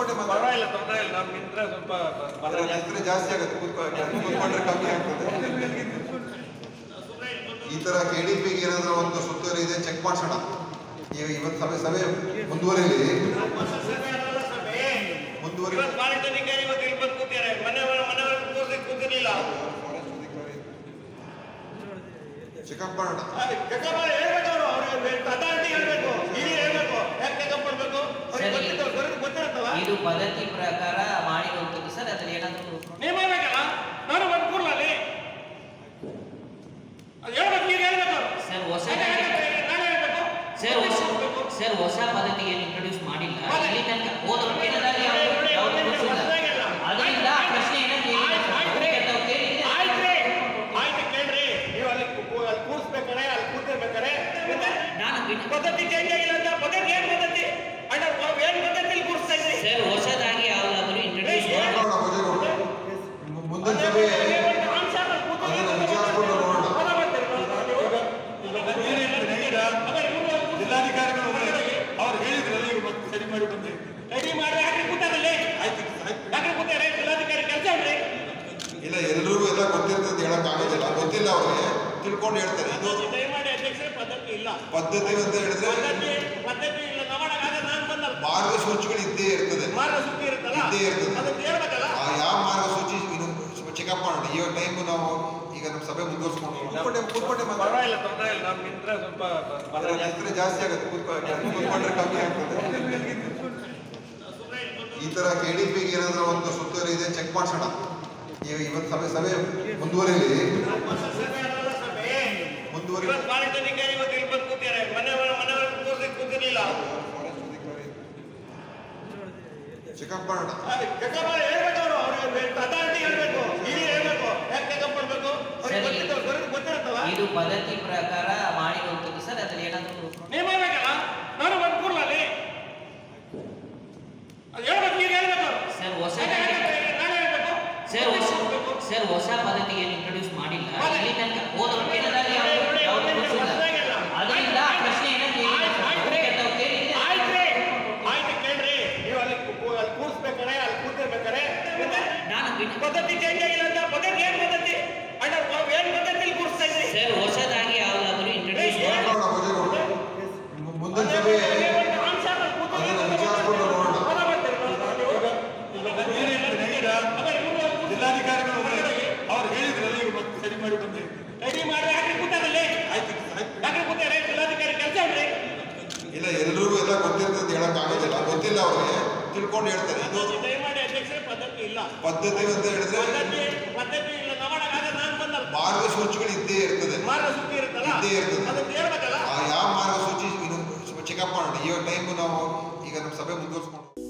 ಕೂತ್ಕೊಂಡೆ ಪರವಾಗಿಲ್ಲ ತೊಂದರೆ ಇಲ್ಲ. ನಿಂತ್ರೆ ಸ್ವಲ್ಪ ಹೆಸರು ಜಾಸ್ತಿ ಆಗುತ್ತೆ. ಕೂತ್ಕೊಂಡ್ರೆ ಕಮ್ಮಿ ಆಗ್ತದೆ. ಈ ತರ ಕೆ ಡಿ ಪಿಗೆ ಏನಾದ್ರೂ ಒಂದು ಸುತ್ತೋಲೆ ಇದೆ ಚೆಕ್ ಮಾಡಿಸೋಣ. ಈಗ ಇವತ್ತು ಸಭೆ ಸಭೆ ಮುಂದುವರಿಲಿ. ಮುಂದುವರಿ ಚೆಕಪ್ ಮಾಡೋಣ. ಚೆಕಪ್ ಹೇಳ್ಬೇಕು ಅವರು ಅಥಾರಿಟಿ ಹೇಳ್ಬೇಕು ಇಲ್ಲಿ ಹೇಳ್ಬೇಕು ಯಾಕೆ ಚೆಕಪ್ ಮಾಡ್ಬೇಕು ಅವ್ರಿಗೆ ಸರಿ. ಗೊತ್ತಿತ್ತು ಅವ್ರಿಗೆ ಗೊತ್ತಿರುತ್ತಲ್ಲ ಇದು ಪದ್ಧತಿ ಪ್ರಕಾರ ಮಾಡಿರುವಂಥದ್ದು ಸರ್ ಅದ್ರ ಏನಾದರೂ ನೀವು ನಾನು ಬಂದು ಕೂರ್ಲ ಅಲ್ಲಿ ಅದು ಹೇಳ್ಬೇಕು ನೀವು ಹೇಳ್ಬೇಕು. ಸರ್ ಹೊಸ ಸರ್ ಹೊಸ ಸರ್ ಹೊಸ ಪದ್ಧತಿ ಇಂಟ್ರೊಡ್ಯೂಸ್ ಮಾಡಿಲ್ಲ. ಇಲ್ಲಿ ತನಕ ಹೋದ ಅದರಿಂದ ಆ ಪ್ರಶ್ನೆ ಅಲ್ಲಿ ಕೂತಿರ್ಬೇಕಾರೆ ನಾನು ಪದ್ಧತಿ ಚೇಂಜ್ ಆಗಿಲ್ಲ ಅಂತ. ಪದ್ಧತಿ ಏನ್ ಪದ್ಧತಿ? ಅಣ್ಣ ಏನ್ ಪದ್ಧತಿಲಿ ಕೂರಿಸ್ತಾ ಇದ್ರಿ ಸರ್ ಹೊಸದಾಗಿ ಯಾವುದಾದ್ರು ಇಂಟ್ರೊಡ್ಯೂಸ್ ಮಾಡಿ ನೋಡೋಣ ಭೋಜೇಗೌಡ ಮುಂದಿನ ಸಭೆ ಅದನ್ನ ವಿಚಾರಿಸ್ಕೊಂಡು ನೋಡೋಣ ಜಿಲ್ಲಾಧಿಕಾರಿಗಳು ಅವ್ರು ಹೇಳಿದ್ರಲ್ಲ ಇವ್ರು ಮತ್ತೆ ಸರಿ ಮಾಡಿ ಬಂದೆ ರೆಡಿ ಮಾಡಿ ಯಾಕೆ ಕೂತಾರಲ್ಲಿ ಆಯ್ತು ಆಯ್ತು ಯಾಕೆ ಕೂತಾರೆ ಜಿಲ್ಲಾಧಿಕಾರಿ ಕೆಲಸ ಉಂಟ್ರಿ ಇಲ್ಲ ಎಲ್ರಿಗೂ ಎಲ್ಲ ಗೊತ್ತಿರ್ತದೆ ಹೇಳಕ್ ಆಗೋದಿಲ್ಲ. ಗೊತ್ತಿಲ್ಲ ಅವ್ರಿಗೆ. ತಿಳ್ಕೊಂಡು ಹೇಳ್ತಾರೆ. ಇದು ಪದ್ಧತಿ ಇಲ್ಲ. ಪದ್ಧತಿ ಅಂತ ಹೇಳಿದ್ರೆ ಮಾರ್ಗಸೂಚಿಗಳು ಇದ್ದೇ ಇರ್ತದೆ. ಮಾರ್ಗ ಸುತ್ತಿ ಇರುತ್ತಲ್ಲ? ಇದ್ದೇ ಇರ್ತದೆ. ಆ ಯಾವ ಮಾರ್ಗಸೂಚಿ? ಸೂಚಿ ಸ್ವಲ್ಪ ಚೆಕಪ್ ಮಾಡೋಣ. ಈ ಟೈಮ್ ನಾವು ಈಗ ನಮ್ಮ ಸಭೆ ಮುಂದುವರ್ಸ್ಕೊಂಡು ಕೂತ್ಕೊಂಡೆ ಜಾಸ್ತಿ ಆಗುತ್ತೆ. ಕೂತ್ಕೊಂಡ್ರೆ ಕಮ್ಮಿ ಆಗ್ತದೆ. ಈ ತರ ಕೆಡಿಪಿಗೆ ಏನಾದ್ರೂ ಒಂದು ಸುತ್ತೋಲೆ ಇದೆ ಚೆಕ್ ಮಾಡಿಸೋಣ. ಈಗ ಇವತ್ತು ಸಭೆ ಸಭೆ ಮುಂದುವರಿಲಿ. ಮುಂದುವರಿ ಅವ್ರಿಗೆ ಇದು ಪದ್ಧತಿ ಪ್ರಕಾರ ಮಾಡಿ ಹೋಗ್ತದೆ ಸರ್. ಅದ್ರ ಏನಾದರೂ ನೀವು ನಾನು ಬಂದು ಕೂರ್ಲ ಅಲ್ಲಿ ಅದು ಹೇಳ್ಬೇಕು ನೀವು ಹೇಳ್ಬೇಕು. ಸರ್ ಹೊಸ ನಾನೇ ಹೇಳ್ಬೇಕು, ನಾನೇ ಹೇಳ್ಬೇಕು ಸರ್ ಹೊಸ ಸರ್ ಹೊಸ ಪದ್ಧತಿ ಏನು ಇಂಟ್ರೊಡ್ಯೂಸ್ ಮಾಡಿಲ್ಲ ಇಲ್ಲಿ ತನಕ ಹೋದ ಅದರಿಂದ ಪ್ರಶ್ನೆ ಬಿಟ್ಟು ಪದ್ಧತಿ ಚೇಂಜ್ ಆಗಿಲ್ಲ ಅಂತ ಪದ್ಧತಿ ಏನ್ ಪದ್ಧತಿ ಅಣ್ಣ ಏನ್ ಪದ್ಧತಿಲಿ ಕೂರಿಸ್ತಾ ಇದ್ರಿ ಸರ್ ಹೊಸದಾಗಿ ಯಾವುದಾದ್ರು ಇಂಟ್ರೊಡ್ಯೂಸ್ ಮುಂದಿನ ಸಭೆ ಜಿಲ್ಲಾಧಿಕಾರಿಗಳು ಅವ್ರು ಹೇಳಿದ್ರಲ್ಲ ಇವ್ರು ಮತ್ತೆ ಸರಿ ಮಾಡಿ ಬಂದೆ. ರೆಡಿ ಮಾಡಿ ಹಾಕಿ ಕೂತಾರಲ್ಲಿ? ಆಯ್ತು ಹಾಕಿ ಕೂತಾರೆ ಜಿಲ್ಲಾಧಿಕಾರಿ ಕೆಲಸ ಹೇಳ್ರಿ. ಇಲ್ಲ ಎಲ್ಲರೂ ಎಲ್ಲ ಗೊತ್ತಿರ್ತದೆ ಹೇಳಕ್ ಆಗೋದಿಲ್ಲ. ಗೊತ್ತಿಲ್ಲ ಅವ್ರಿಗೆ. ತಿಳ್ಕೊಂಡು ಹೇಳ್ತಾರೆ. ಇದು ದಯಮಾಡಿ ಅಧ್ಯಕ್ಷರೇ ಪದ್ಧತಿ ಇಲ್ಲ. ಪದ್ಧತಿ ಅಂತ ಹೇಳಿದ್ರೆ ಪದ್ಧತಿ ಪದ್ಧತಿ ಇಲ್ಲ. ನವಣಗಾಗ ನಾನು ಬಂದಲ್ಲ. ಮಾರ್ಗಸೂಚಿಗಳು ಇದ್ದೇ ಇರ್ತದೆ. ಮಾರ್ಗ ಸುತ್ತಿ ಇರುತ್ತಲ್ಲ? ಇದ್ದೇ ಇರ್ತದೆ. ಅದನ್ನ ಹೇಳ್ಬೇಕಲ್ಲ? ಯಾವ ಮಾರ್ಗಸೂಚಿ? ಚೆಕಪ್ ಮಾಡೋಣ ಈ ಟೈಮ್ ನಾವು